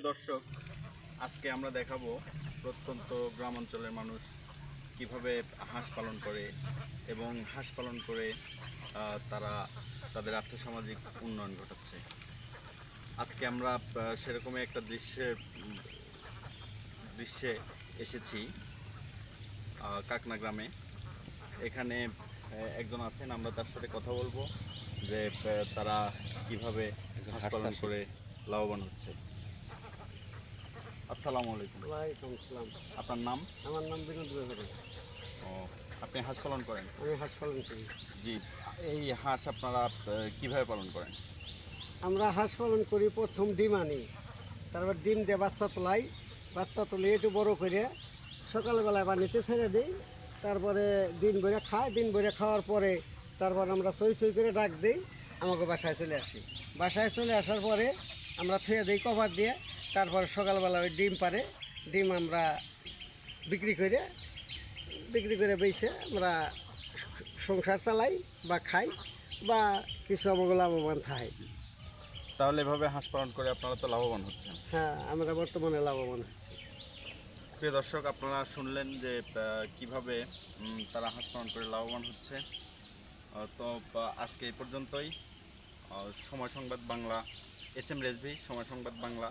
দর্শক আজকে আমরা দেখাবো প্রত্যন্ত গ্রাম অঞ্চলের মানুষ কীভাবে হাঁস পালন করে এবং হাঁস পালন করে তারা তাদের আর্থসামাজিক উন্নয়ন ঘটাচ্ছে। আজকে আমরা সেরকমই একটা দৃশ্যে দৃশ্যে এসেছি কাকনা গ্রামে। এখানে একজন আছেন আমরা তার সাথে কথা বলব যে তারা কীভাবে হাঁস পালন করে লাভবান হচ্ছে। আসসালামু আলাইকুম। ওয়ালাইকুম আসসালাম। আপনার নাম? আমার নাম বিনোদ বেহরে ও আপনি হাঁস পালন করেন? আমি হাঁস পালন করি। জি এই হাঁস আপনারা কীভাবে পালন করেন? আমরা হাঁস পালন করি প্রথম ডিম আনি তারপর ডিম দিয়ে বাচ্চা তোলাই। বাচ্চা তুলে একটু বড় করে সকালবেলায় পানিতে ছেড়ে দিই তারপরে দিন ভরে খায় দিন ভরে খাওয়ার পরে তারপর আমরা সই সই করে ডাক দিই আমাকে বাসায় চলে আসি। বাসায় চলে আসার পরে আমরা থুয়ে দিই কভার দিয়ে তারপর সকালবেলা ওই ডিম পারে ডিম আমরা বিক্রি করে বিক্রি করে বেছে আমরা সংসার চালাই বা খাই বা কিছু আমাকে লাভবান থাকে তাহলে এভাবে হাঁস পালন করে আপনারা তো লাভবান হচ্ছেন। হ্যাঁ আমরা বর্তমানে লাভবান হচ্ছি। প্রিয় দর্শক আপনারা শুনলেন যে কীভাবে তারা হাঁস পালন করে লাভবান হচ্ছে। তো আজকে এই পর্যন্তই। সময় সংবাদ বাংলা এস এম রেজভি সময় সংবাদ বাংলা।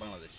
বাংলাদেশ।